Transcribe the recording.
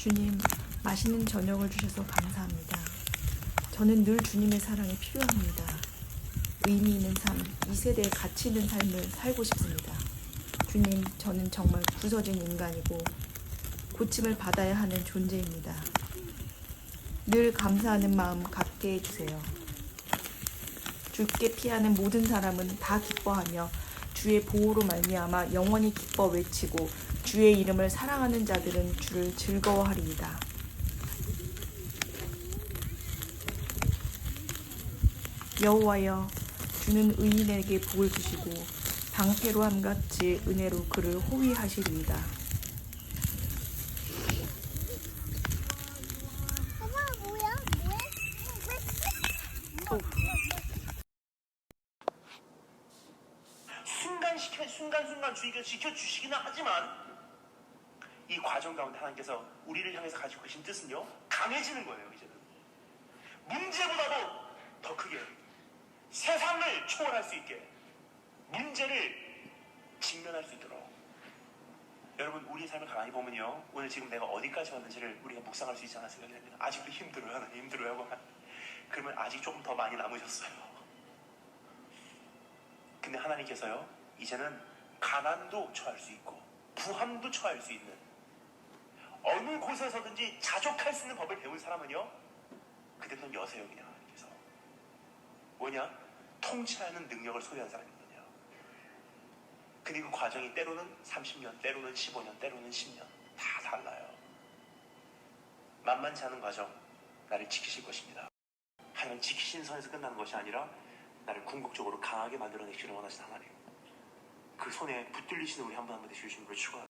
주님, 맛있는 저녁을 주셔서 감사합니다. 저는 늘 주님의 사랑이 필요합니다. 의미 있는 삶, 이 세대에 가치 있는 삶을 살고 싶습니다. 주님, 저는 정말 부서진 인간이고 고침을 받아야 하는 존재입니다. 늘 감사하는 마음 갖게 해주세요. 주께 피하는 모든 사람은 다 기뻐하며 주의 보호로 말미암아 영원히 기뻐 외치고 주의 이름을 사랑하는 자들은 주를 즐거워하리이다. 여호와여 주는 의인에게 복을 주시고 방패로 함같이 은혜로 그를 호위하시리이다. 엄마 뭐야? 뭐해? 순간시켜 순간순간 주의가 지켜주시기는 하지만 이 과정 가운데 하나님께서 우리를 향해서 가지고 계신 뜻은요 강해지는 거예요 이제는. 문제보다도 더 크게 세상을 초월할 수 있게 문제를 직면할 수 있도록. 여러분 우리 삶을 가만히 보면요 오늘 지금 내가 어디까지 왔는지를 우리가 묵상할 수 있지 않을 생각이 됩니다. 아직도 힘들어요 하나님? 힘들어요 하고. 그러면 아직 조금 더 많이 남으셨어요. 근데 하나님께서요, 이제는 가난도 처할 수 있고, 부함도 처할 수 있는, 어느 곳에서든지 자족할 수 있는 법을 배운 사람은요, 그때부터 여세형이냐, 하나님께서. 뭐냐? 통치하는 능력을 소유한 사람이거든요. 근데 그 과정이 때로는 30년, 때로는 15년, 때로는 10년. 다 달라요. 만만치 않은 과정, 나를 지키실 것입니다. 하나님 지키신 선에서 끝나는 것이 아니라 나를 궁극적으로 강하게 만들어내기를 원하시는 하나님. 그 손에 붙들리시는 우리 한분 한 분 되시는 걸 축원합니다.